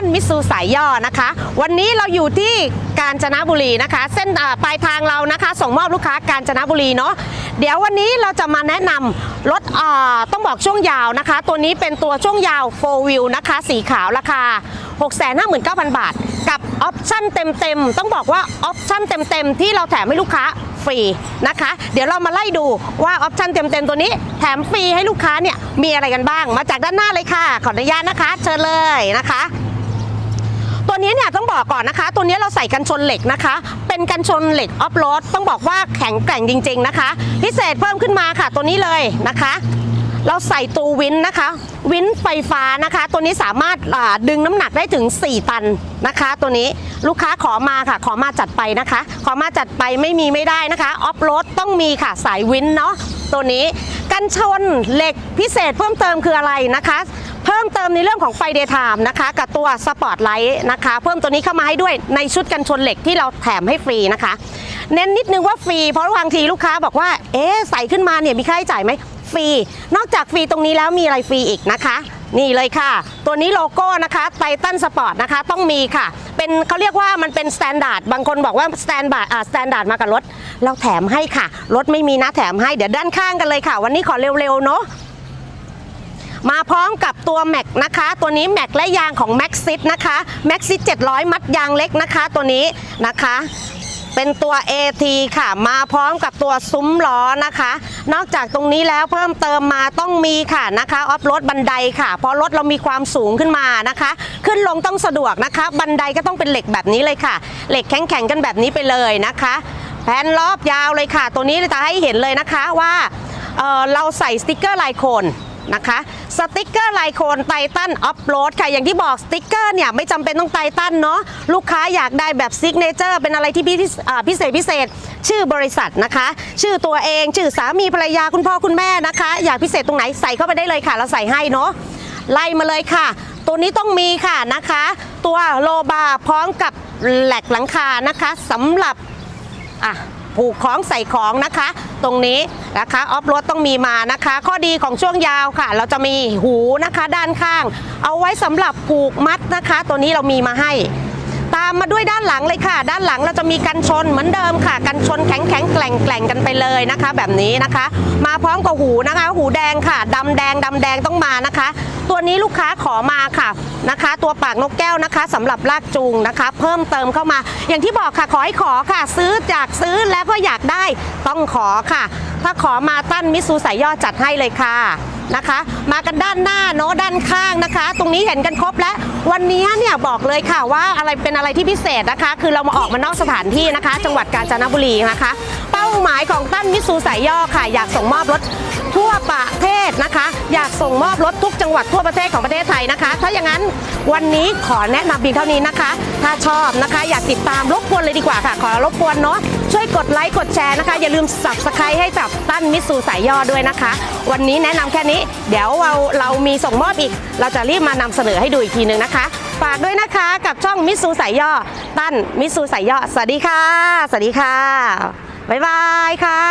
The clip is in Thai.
ตั้นมิตซูสายย่อนะคะ วันนี้เราอยู่ที่กาญจนบุรีนะคะ เส้นปลายทางเรานะคะ ส่งมอบลูกค้ากาญจนบุรีเนาะเดี๋ยววันนี้เราจะมาแนะนำรถต้องบอกช่วงยาวนะคะ ตัวนี้เป็นตัวช่วงยาว 4 wheel นะคะ สีขาวราคา 659,000 บาท กับออปชั่นเต็มๆ ต้องบอกว่าออปชั่นเต็มๆ ที่เราแถมให้ลูกค้าฟรีนะคะ เดี๋ยวเรามาไล่ดูว่าออปชั่นเต็มๆ ตัวนี้แถมฟรีให้ลูกค้าเนี่ยมีอะไรกันบ้าง มาจากด้านหน้าเลยค่ะ ขออนุญาตนะคะ เชิญเลยนะคะ นี้เนี่ยต้องบอกก่อนนะคะ ตัวนี้เราใส่กันชนเหล็กนะคะ เป็นกันชนเหล็กออฟโรดต้องบอกว่าแข็งแกร่งจริง ๆนะคะ พิเศษเพิ่มขึ้นมาค่ะ ตัวนี้เลยนะคะ เราใส่ตูวินนะคะ วินไฟฟ้านะคะ ตัวนี้สามารถาดึงน้ำหนักได้ถึง 4 ตันนะคะ ตัวนี้ลูกค้าขอมาค่ะ ขอมาจัดไปนะคะ ขอมาจัดไปไม่มีไม่ได้นะคะออฟโรดต้องมีค่ะสายวินเนาะตัวนี้กันชนเหล็กพิเศษเพิ่มเติมคืออะไรนะคะ เพิ่มเติมในเรื่องของไฟเดย์ไทม์นะคะ กับตัวสปอร์ตไลท์นะคะ เพิ่มตัวนี้เข้ามาให้ด้วยในชุดกันชนเหล็กที่เราแถมให้ฟรีนะคะ เน้นนิดนึงว่าฟรีเพราะบางทีลูกค้าบอกว่า เอ๊ใส่ขึ้นมาเนี่ยมีค่าใช้จ่ายไหมฟรี นอกจากฟรีตรงนี้แล้วมีอะไรฟรีอีกนะคะ นี่เลยค่ะ ตัวนี้โลโก้นะคะไททันสปอร์ตนะคะ ต้องมีค่ะ เป็นเขาเรียกว่ามันเป็นสแตนดาร์ดบางคนบอกว่าสแตนดาร์ดอ่าสแตนดาร์ดมากับรถ เราแถมให้ค่ะ รถไม่มีนะแถมให้เดี๋ยวด้านข้างกันเลยค่ะ วันนี้ขอเร็วๆเนาะ มาพร้อมกับตัวแม็กนะคะ ตัวนี้แม็กและยางของ m a x ซิตนะคะ m a x ซิต700 มัดยางเล็กนะคะ ตัวนี้นะคะเป็นตัว AT ค่ะ มาพร้อมกับตัวซุ้มล้อนะคะ นอกจากตรงนี้แล้วเพิ่มเติมมาต้องมีค่ะนะคะออฟรถบันไดค่ะเพราะรถเรามีความสูงขึ้นมานะคะ ขึ้นลงต้องสะดวกนะคะ บันไดก็ต้องเป็นเหล็กแบบนี้เลยค่ะ เหล็กแข็งๆกันแบบนี้ไปเลยนะคะ แผ่นรอบยาวเลยค่ะ ตัวนี้จะให้เห็นเลยนะคะว่าเเราใส่สติกเกอร์ลายโคน นะคะสติกเกอร์ไลโคนไททันออฟโรดค่ะอย่างที่บอกสติกเกอร์เนี่ยไม่จำเป็นต้องไททันเนาะลูกค้าอยากได้แบบซิกเนเจอร์เป็นอะไรที่พิเศษพิเศษพิเศษ ชื่อบริษัทนะคะ ชื่อตัวเองชื่อสามีภรรยาคุณพ่อคุณแม่นะคะ อยากพิเศษตรงไหนใส่เข้าไปได้เลยค่ะ เราใส่ให้เนาะไล่มาเลยค่ะ ตัวนี้ต้องมีค่ะนะคะ ตัวโลบาพร้อมกับแหลกหลังคานะคะสำหรับอะผูกของใส่ของนะคะ ตรงนี้นะคะออฟโรดต้องมีมานะคะ ข้อดีของช่วงยาวค่ะ เราจะมีหูนะคะด้านข้าง เอาไว้สำหรับผูกมัดนะคะ ตัวนี้เรามีมาให้ ตามมาด้วยด้านหลังเลยค่ะ ด้านหลังเราจะมีกันชนเหมือนเดิมค่ะ กันชนแข็งแข็งแกล่งแกล่งกันไปเลยนะคะ แบบนี้นะคะ มาพร้อมกับหูนะคะ หูแดงค่ะดำแดงดำแดงต้องมานะคะ ตัวนี้ลูกค้าขอมาค่ะนะคะ ตัวปากนกแก้วนะคะสำหรับลากจูงนะคะ เพิ่มเติมเข้ามา อย่างที่บอกค่ะขอให้ขอค่ะ ซื้อจากซื้อแล้วก็อยากได้ต้องขอค่ะ ถ้าขอมาตั้นมิตซูสายย่อจัดให้เลยค่ะนะคะ มากันด้านหน้าเนอะด้านข้างนะคะ ตรงนี้เห็นกันครบแล้ว วันนี้เนี่ยบอกเลยค่ะว่าอะไรเป็นอะไรที่พิเศษนะคะ คือเรามาออกมานอกสถานที่นะคะ จังหวัดกาญจนบุรีนะคะ เป้าหมายของตั้นมิตซูสายย่อค่ะ อยากส่งมอบรถทั่วประเทศนะคะ อยากส่งมอบรถทุกจังหวัดทั่วประเทศของประเทศไทยนะคะ ถ้าอย่างนั้นวันนี้ขอแนะนำเพียงเท่านี้นะคะ ถ้าชอบนะคะ อยากติดตามรบกวนเลยดีกว่าค่ะ ขอรบกวนเนาะช่วยกดไลค์กดแชร์นะคะ อย่าลืม subscribe ให้กับตั้นมิตซูสายย่อด้วยนะคะ วันนี้แนะนำแค่นี้ เดี๋ยวเราเรามีส่งมอบอีก เราจะรีบมานำเสนอให้ดูอีกทีนึงนะคะฝากด้วยนะคะกับช่องมิตซูสายย่อตั้นมิตซูสายย่อสวัสดีค่ะ สวัสดีค่ะ บ๊ายบายค่ะ